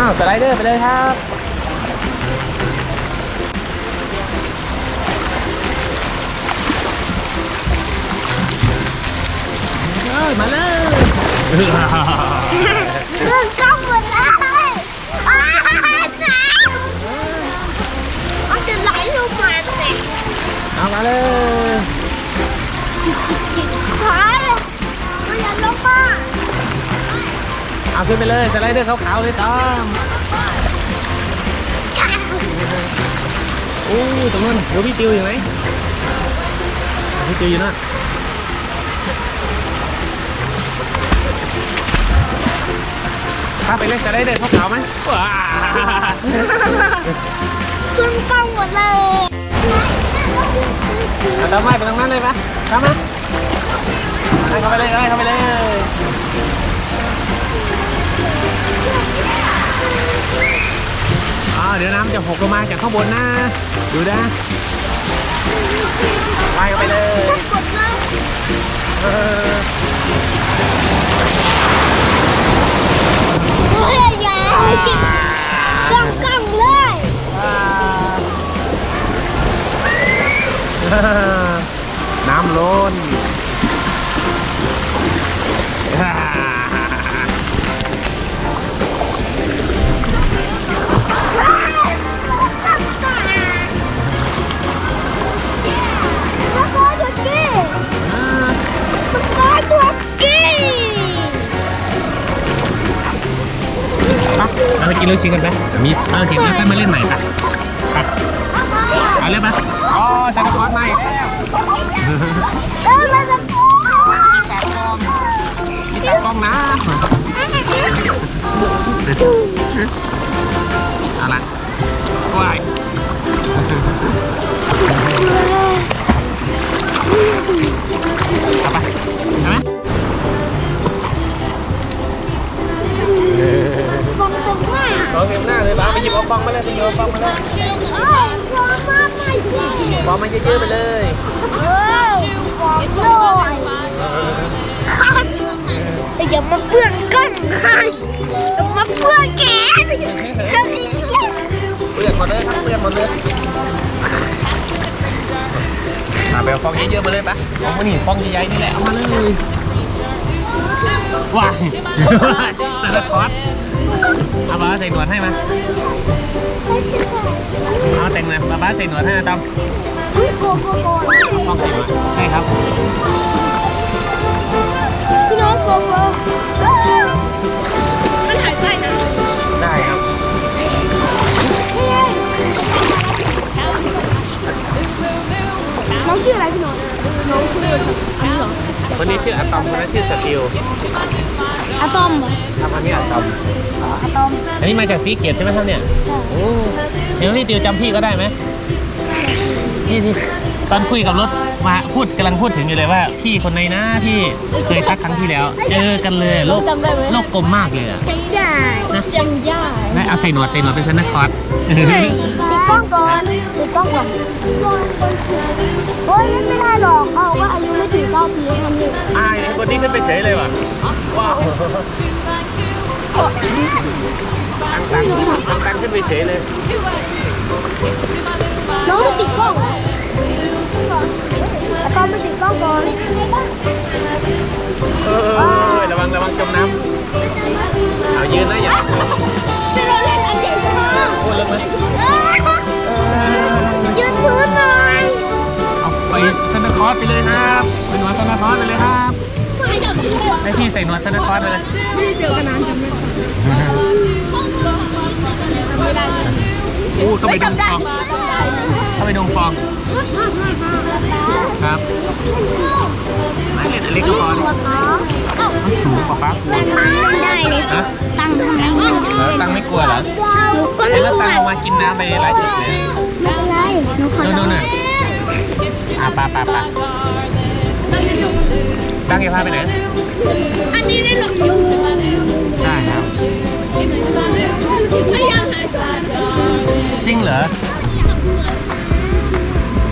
อ้าวสไลเดอร์ไปเลยครับเอ้ยมาเลยเรื่องกล้องหมดเลยอ้าวน้ำมันจะไหลลงมาเนี่ยเอามาเลย เอาขึ้นไปเลยสไลเดอร์ขาวๆเลยตามโอ้ตรงนู้นดูพี่ติวอยู่ไหมพี่ติวอยู่นั่นข้าไปเล่นสไลเดอร์ขาวๆไหมว้าขึ้นกล้องหมดเลยเอาตามไม่ไปตรงนั้นเลยปะตามมาให้เข้าไปเลยให้เข้าไปเลย อ่าเดี๋ยวน้ำจะหกลงมาจากข้างบนนะดูนะไล่เข้าไปเลยกดเลยเออเฮ้ยอย่ากินกล้องกล้องเลยอ่าน้ำล้น ลูกชิ้นกันไปมีเออเก็บแล้วค่อยมาเล่นใหม่ปะไปเอาเลยปะอ๋อซานตาคลอสมาอีกแล้วเอ้ยมันจะสามกล้องมีสามกล้องนะเอาละว้าย ยไปหยิบเอาฟองมาเลยเอ้ยฟองมากไม่ใช่ฟองมาเยอะๆไปเลยเอ้ยฟองหน่อยคันแต่อย่ามาเปื้อนก้นคันอย่ามาเปื้อนแขนเปลือกหมดเลยครับเปลือกหมดเลยมาไปเอาฟองเยอะๆมาเลยปะฟองมานี่ฟองใหญ่ๆนี่แหละเอามาเลยว้ายสารพัดเอาบ้าใส่หนวดให้มา เอาแต่งเลยบ้าใส่หนวดให้นะตอมอุ้ยโกโกโกฟองใส่หนวดใช่ครับ พี่น้องโกโกมันหายใจนะได้ครับน้องชื่ออะไรพี่น้องน้องชื่ออันนี้เหรอคนนี้ชื่ออะตอมคนนั้นชื่อสติลอะตอมเหรอทำอันนี้อะตอมอะตอมอันนี้มาจากสีเกียรใช่ไหมครับเนี่ยโอ้ เดี๋ยวพี่ติวจำพี่ก็ได้ไหมพี่ที่ตอนคุยกับรถมาพูดกำลังพูดถึงอยู่เลยว่า พี่คนไหนนะที่เคยทักครั้งที่แล้ว เจอกันเลยโลกจำได้ไหม โลกกลมมากเลยอะจำได้นะจำได้ได้เอาใส่หนวดใส่หนวดเป็นซันตาคลอสติดกล้องก่อนติดกล้องก่อนโอ้ยไม่ได้หรอกเอาว่าอายุไม่ถึงเก้าปีทำนี่อายคนนี้ขึ้นไปเฉยเลยว่ะว้าว ตังตังตังตังขึ้นไปเฉยเลยน้องติดกล้องอะตอมไม่ติดกล้องก่อนเออระวังระวังจมน้ำเอายืนนะอย่าพี่เราเล่นอันนี้มาโอ้เลิกเลยยืนพื้นหน่อยเอาไปซันตาคลอสไปเลยครับเป็นหนวดซันตาคลอสไปเลยครับไม่จับไม่ได้ให้พี่ใส่หนวดซันตาคลอสไปเลยไม่ได้เจอกันนานจำไม่ได้ ไม่ได้เลยโอ้เข้าไปดงฟองจำได้เข้าไปดงฟองครับไม่เล่นอันเล็กก็พอตัวท้องมันสูงกว่าฟ้ากลัวไม่ได้เลยฮะตั้งทำไมไม่เออตังไม่กลัวเหรอหนูก็เห็ไม่นแล้วไหวตังลงมากินน้ำไปหลายจุดเลยไม่เป็นไรหนูขอนู่นร้อนู่งนน่ะอะปาปาปาตั้งจะพาไปไหนอันนี้ได้หลบอยู่ไเหรอ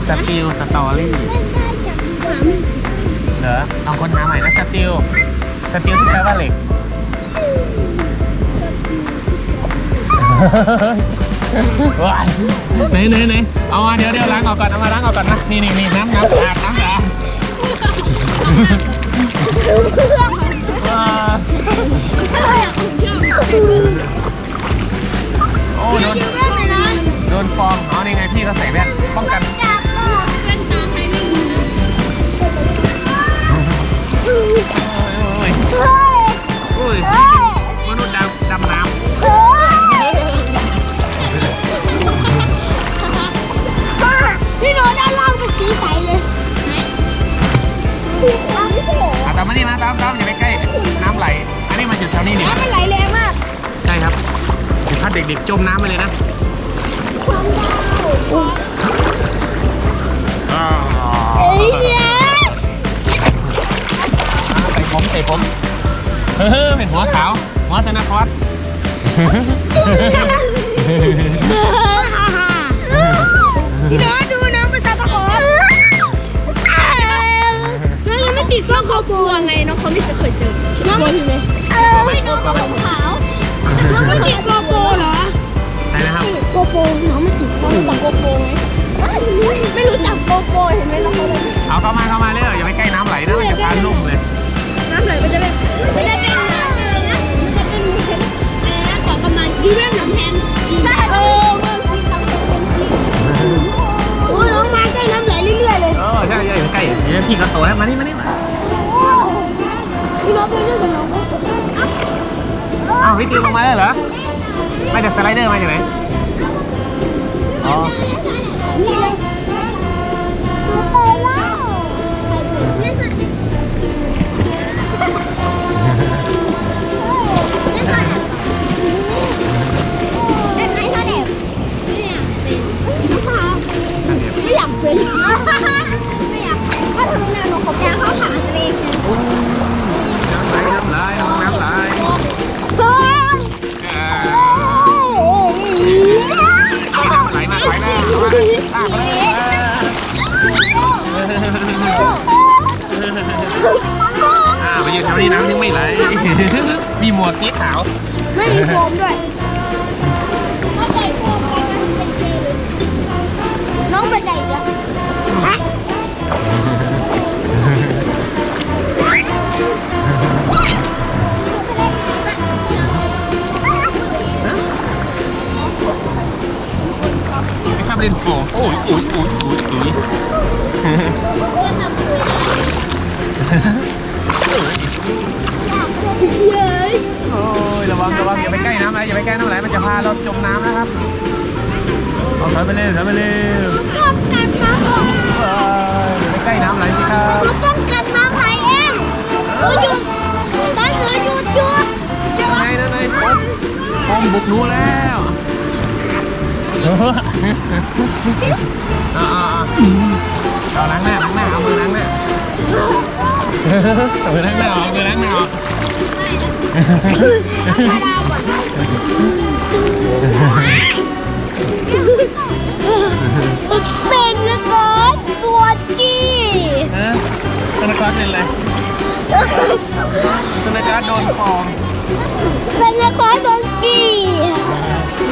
สติลสตอรี่เหรอลองค้นหาใหม่นะสติลสติลที่แปลว่าเหล็กว้ายไหนไหนไหนเอามาเดี๋ยวเดี๋ยวล้างออกก่อนเอามาล้างออกก่อนนะนี่นี่นี่น้ำน้ำสะอาดน้ำสะอาดว้าโอ้โดนโด นฟองเอ๋อนี่ไงพี่เขาใส่แว่นป้องกันโอ้ยโอ้ยโอ้ยมนุษย์ดำดำน้ำพี่โน้ตด้านล่างเป็นสีใสเลยน้ำไม่ใช่เหรออะตามมานี่มาตามตามอย่าไปใกล้น้ำไหล อันนี้มาจุดแถวนี้นี่น้ำมันไหลแรงมาก ใช่ครับถ้าเด็กๆจมน้ำไปเลยนะ ใส่ผมใส่ผมเฮ้อเป็นหัวขาวหัวชนะคอสพี่น้ตดูน้ำเป็นซาตาคอสน้องยังไม่ติดกล้องโกโปรไงน้องเขาไม่เคยเจอใช่ไหมพี่ไหมเออพี่น้องกับผมขาวน้องไม่ติดโกโปร โปไหมไม่รู้จักโกโปเห็นไหมน้องเขาเลยเอาเข้ามาเข้ามาเร็วอย่าไปใกล้น้ำไหลนะมันจะพาลุ่มเลย น้ำไหลมันจะเป็นมันจะเป็นอะไรนะมันจะเป็นมือนอะไรนะเกาะกำมันดีแม่หนำแพงใช่เออโอ้น้องมาใกล้น้ำไหลเรื่อยๆเลยเออใช่ใช่อยู่ใกล้เดี๋ยวพี่เขาโตแล้วมานี่มานี่มาพี่น้องไปเรื่อยกับน้องอ้าวพี่ติวลงมาแล้วเหรอไมาจากสไลเดอร์มาจากไหน อ๋ นแถวนี้น้ำยังไม่ไหล มีหมวกสีขาว ไม่มีโฟมด้วยถ้าใส่โฟมกันมันเป็นเซลน้องเป็นไงอีกอะไม่ชอบเล่นโฟมโอ้ยโอ้ยโอ้ยโอ้ยโอ้ย โอ้ยระวังระวังอย่าไปใกล้น้ำไหลอย่าไปใกล้น้ำไหลมันจะพาเราจมน้ำนะครับเอาถอยไปเร็วถอยไปเร็วป้องกันน้ำไหลเอ้ยอย่าไปใกล้น้ำไหลสิครับเขาป้องกันน้ำไหลเองหนูหยุดตอนหนูหยุดหยุดหยุดไงนั่นไงผมผมบุกหนูแล้วอ่าๆ เอาล้างหน้าล้างหน้าเอามือล้างหน้าเอามือล้างหน้าเอามือล้างหน้าออกมาดาวก่อนเป็นนะก่อนตัวจี้ฮะธนาคารเป็นอะไรธนาคารโดนฟองเป็นนะก่อนตัวจี้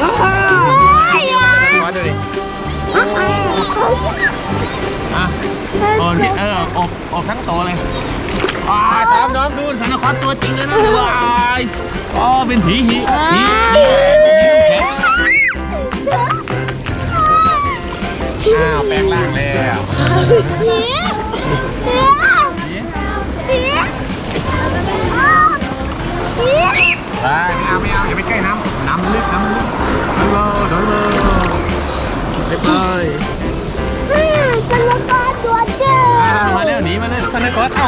ฮ่าขอดูดิ อะโอนที่เอออบอบทั้งโตวเลยว้าตามน้องดูธนาคารตัวจริงเลยนะว้ายอ๋อเป็นผีหีผีผีอ้าวแปลงร่างแล้วเฮียเฮียผีเฮียเฮียไปไม่เอาไม่เอาอย่าไปใกล้น้ำน้ำลึกน้ำลึกโดนเลยโดนเลย เรียบร้อยเป็นละครตัวเจ้าอ่ามาแล้วหนีมาเลยธนาคารเอ้า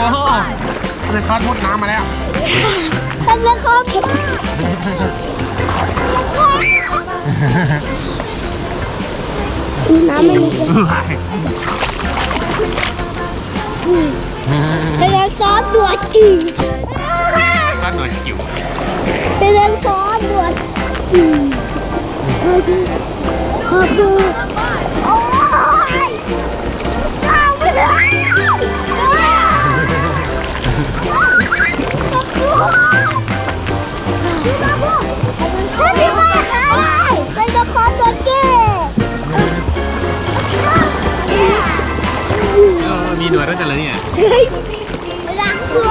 ธนาคารมุดน้ำมาแล้วเป็นละครน้ำไม่มีเป็นละครตัวจริงก็หน่วยจิ๋ว หน่วยแล้วกันเลยเนี่ยล้างตัว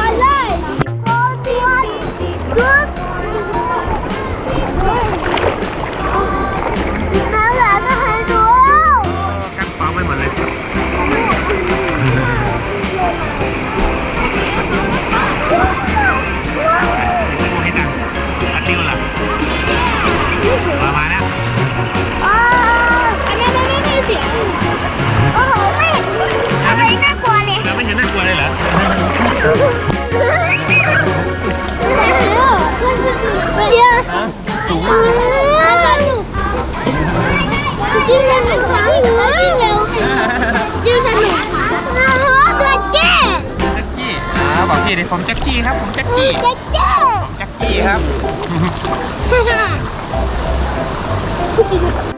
เรั้งยิ่งเร็วยืนสนุกตัวเจ๊แจ็คกี้อ่าบอกพี่ดิผมแจ็คกี้ครับ ผมแจ็คกี้เจ๊เจ๊ผมแจ็คกี้ครับ